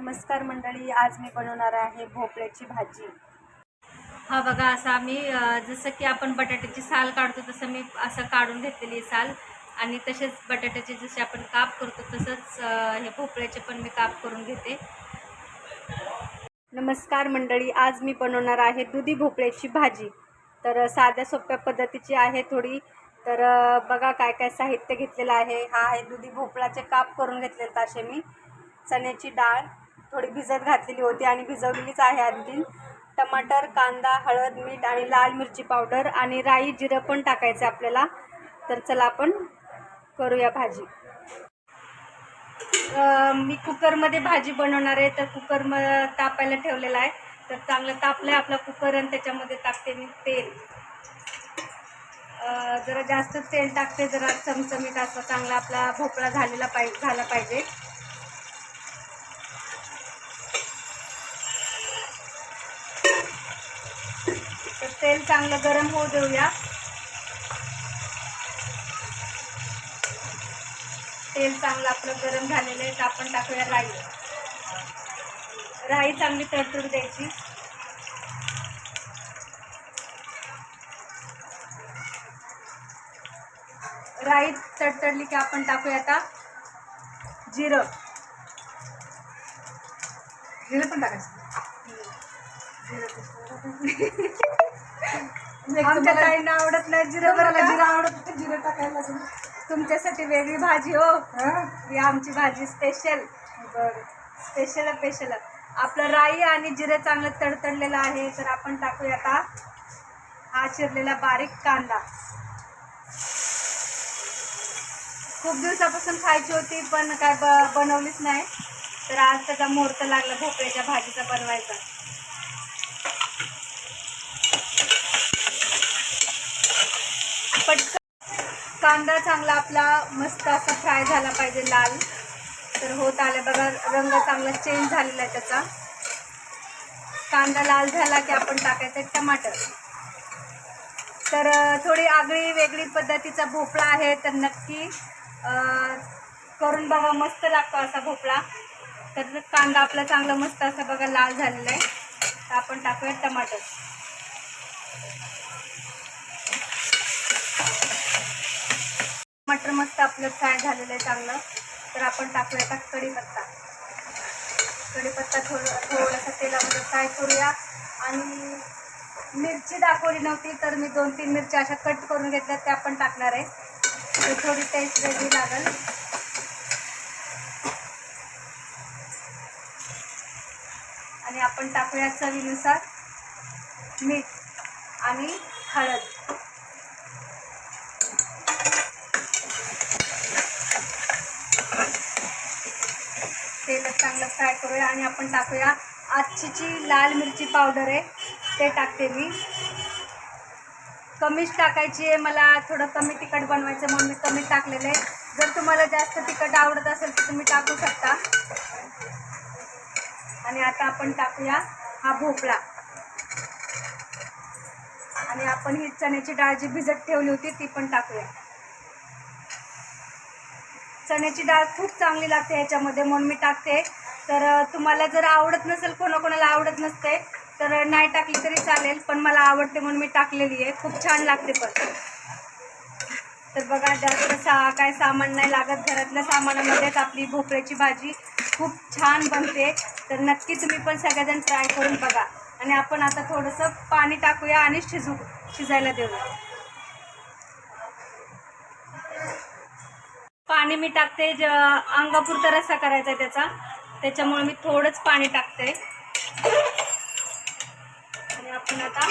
नमस्कार मंडळी आज मी बनवणार आहे भोपळ्याची भाजी. हा बघा असं आम्ही अ, जसं की आपण बटाट्याची साल काढतो तसं मी असं काढून घेतलेली साल. आणि तसेच बटाट्याचे जसे आपण काप करतो तसंच हे भोपळ्याचे पण मी काप करून घेते. नमस्कार मंडळी आज मी बनवणार आहे दुधी भोपळ्याची भाजी. तर साध्या सोप्या पद्धतीची आहे थोडी. तर बघा काय काय साहित्य घेतलेलं आहे. हा आहे दुधी भोपळाचे काप करून घेतलेले असे मी. चण्याची डाळ थोडी भिजत घातलेली होती आणि भिजवलेलीच आहे आणखीन टमाटर कांदा हळद मीठ आणि लाल मिरची पावडर आणि राई जिरं पण टाकायचं आहे आपल्याला. तर चला आपण करूया भाजी. मी कुकरमध्ये भाजी बनवणार आहे तर कुकर म तापायला ठेवलेला आहे. तर चांगलं तापलं आहे आपला कुकर आणि त्याच्यामध्ये टाकते मी तेल. जरा जास्त तेल टाकते जरा चमचमीत असं चांगला आपला भोपळा झालेला पाहिजे झाला पाहिजे. तेल चांगलं गरम होऊ देऊया. तेल चांगलं आपलं गरम झालेलं आहे तर आपण टाकूया राई. राई चांगली तडतड द्यायची. राई तडतडली की आपण टाकूया आता जिरं. जिरं पण टाकायचं. आमच्या ताईंना आवडत नाही जिरं बरं जिरं आवडत जिरं टाकायला तुमच्यासाठी वेगळी भाजी हो. ही? आमची भाजी स्पेशल स्पेशल स्पेशल आपलं राई आणि जिरं चांगलं तडतडलेलं आहे तर आपण टाकूया आता. हा चिरलेला बारीक कांदा. खूप दिवसापासून खायची होती पण काय बनवलीच नाही. तर आज त्याचा मुहूर्त लागला भोपळ्याच्या भाजीचा बनवायचा. पटकन. कांदा चांगला आपला मस्त असा फ्राय झाला पाहिजे लाल. तर होत आलं बघा रंग चांगला चेंज झालेला आहे त्याचा. कांदा लाल झाला की आपण टाकायचं टमाटर. तर थोडी आगळी वेगळी पद्धतीचा भोपळा आहे तर नक्की करून बघा मस्त लागतो असा भोपळा. तर कांदा आपला चांगला मस्त असा बघा लाल झालेला आहे. तर आपण टाकूया टमाटर. टमाटर मस्त आपलं फ्राय झालेलं आहे चांगलं. तर आपण टाकूया का कढीपत्ता. कढीपत्ता थोडं थोडंसं तेलामध्ये फ्राय करूया. आणि मिरची दाखवली नव्हती तर मी दोन तीन मिरच्या अशा कट करून घेतल्या त्या पण टाकणार आहे. ते थोडी टेस्ट वेगळी लागेल. आणि आपण टाकूया चवीनुसार मीठ आणि हळद. परत चांगलं फ्राय करूया आणि आपण टाकूया आजची जी लाल मिरची पावडर आहे ते टाकते मी. कमीच टाकायची आहे मला थोडं कमी तिखट बनवायचं म्हणून मी कमी टाकलेलं आहे. जर तुम्हाला जास्त तिखट आवडत असेल तर तुम्ही टाकू शकता. आणि आता आपण टाकूया हा भोपळा. आणि आपण ही चण्याची डाळ जी भिजत ठेवली होती ती पण टाकूया. चण्याची डाळ खूप चांगली लागते ह्याच्यामध्ये म्हणून मी टाकते. तर तुम्हाला जर आवडत नसेल कोणाकोणाला आवडत नसते तर नाही टाकली तरी चालेल पण मला आवडते म्हणून मी टाकलेली आहे. खूप छान लागते पण. तर बघा जास्त सा काय सामान नाही लागत घरातल्या सामानामध्येच आपली भोपळ्याची भाजी खूप छान बनते. तर नक्की तुम्ही पण सगळेजण ट्राय करून बघा. आणि आपण आता थोडंसं पाणी टाकूया आणि शिजू शिजायला देऊया. पाणी मी टाकते ज अंगापुरता रस्सा करायचा आहे त्याचा. त्याच्यामुळे मी थोडंच पाणी टाकते. आणि आपण आता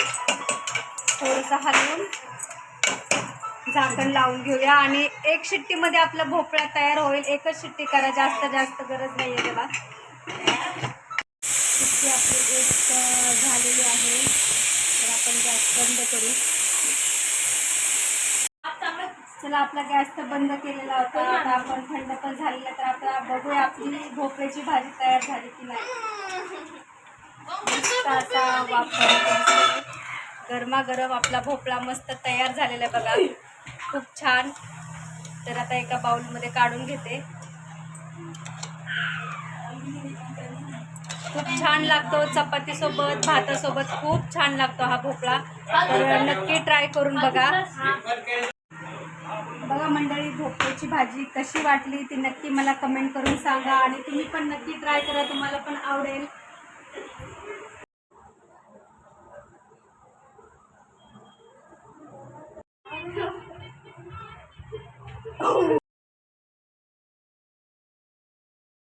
थोडंसं हलवून झाकण लावून घेऊया. आणि एक शिट्टीमध्ये आपला भोपळा तयार होईल. एकच शिट्टी करा जास्त जास्त गरज नाही आहे त्याला. शिट्टी आपली एक झालेली आहे. तर आपण गॅस बंद करू. चला आपला गॅस तर बंद केलेला होता. आता आपण थंड पण झालेला तर आता बघूया आपली भोपळ्याची भाजी तयार झाली की नाही. वापर गरमागरम आपला भोपळा मस्त तयार झालेला आहे बघा. खूप छान. तर आता एका बाउलमध्ये काढून घेते. खूप छान लागतो चपातीसोबत भातासोबत. खूप छान लागतो हा भोपळा. तर नक्की ट्राय करून बघा. मंडळी भोपळ्याची भाजी कशी वाटली ती नक्की मला कमेंट करून सांगा आणि तुम्ही पण नक्की ट्राय करा तुम्हाला पण आवडेल